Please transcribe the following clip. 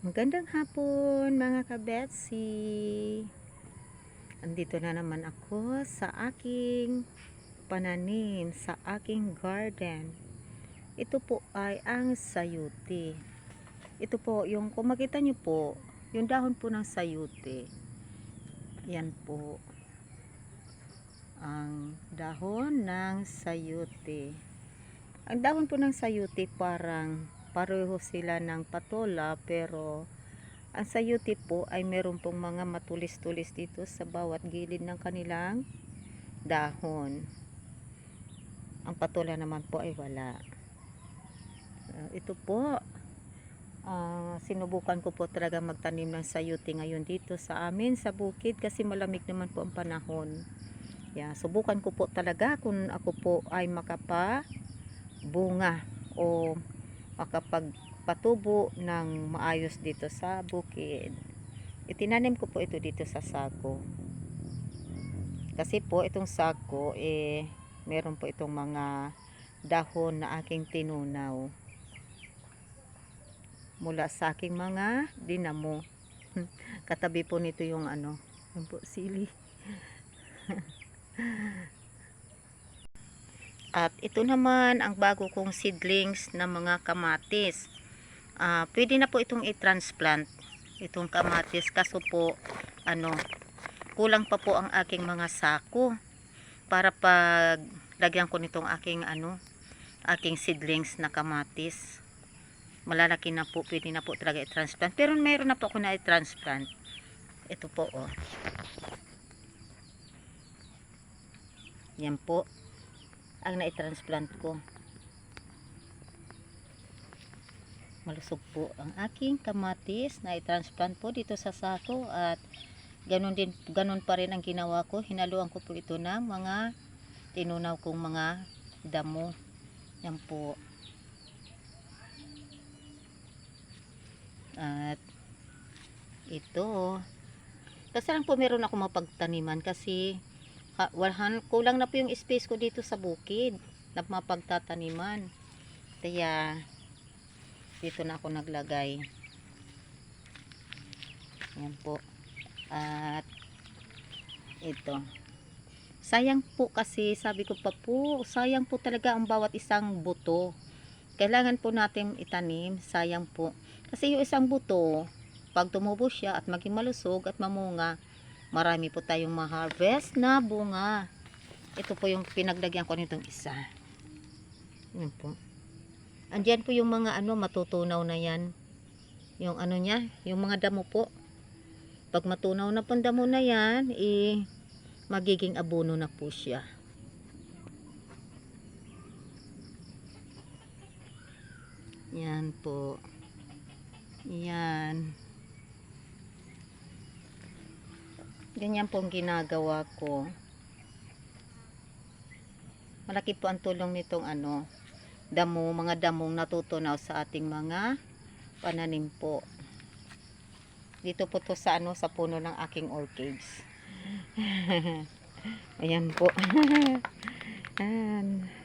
Magandang hapon mga kabetsi. Andito na naman ako sa aking pananim, sa aking garden. Ito po ay ang sayuti. Ito po, yung kung makita nyo po, yung dahon po ng sayuti. Yan po. Ang dahon ng sayuti. Ang dahon po ng sayuti parang pareho sila ng patola pero ang sayuti po ay meron pong mga matulis-tulis dito sa bawat gilid ng kanilang dahon. Ang patola naman po ay wala. Uh, ito po, ah, sinubukan ko po talaga magtanim ng sayuti ngayon dito sa amin sa bukid kasi malamig naman po ang panahon. Yeah, subukan ko po talaga kung ako po ay makapa bunga o makapagpatubo ng maayos dito sa bukid. Itinanim ko po ito dito sa sako. Kasi po itong sako eh meron po itong mga dahon na aking tinunaw mula sa aking mga dinamo. Katabi po nito yung ano, yung po sili. At ito naman ang bago kong seedlings na mga kamatis. Ah, pwede na po itong i-transplant itong kamatis. Kaso po ano kulang pa po ang aking mga sako para pag lagyan ko nitong aking ano aking seedlings na kamatis. Malalaki na po pwede na po talaga i-transplant. Pero meron na po ako na i-transplant. Ito po oh. Yan po ang na-transplant ko. Malusog po ang aking kamatis na i-transplant po dito sa sako at ganun din ganun pa rin ang ginawa ko. Hinaluan ko po ito ng mga tinunaw kong mga damo. Yan po. At ito kasi lang po meron ako mapagtaniman kasi ha, walhan, kulang na po yung space ko dito sa bukid. Na mapagtataniman kaya dito na ako naglagay. Yan po. At ito. Sayang po kasi sabi ko pa po sayang po talaga ang bawat isang buto. Kailangan po natin itanim sayang po. Kasi yung isang buto pag tumubo siya at maging malusog at mamunga marami po tayong ma-harvest na bunga. Ito po yung pinaglagyan ko nitong isa. Yan po. Andiyan po yung mga ano, matutunaw na yan. Yung ano niya, yung mga damo po. Pag matunaw na pong damo na yan, eh, magiging abono na po siya. Yan po. Yan. Ganyan po ang ginagawa ko. Malaki po ang tulong nitong ano damo, mga damong natutunaw sa ating mga pananim po. Dito po to sa ano sa puno ng aking orchids. Ayan po. Ayan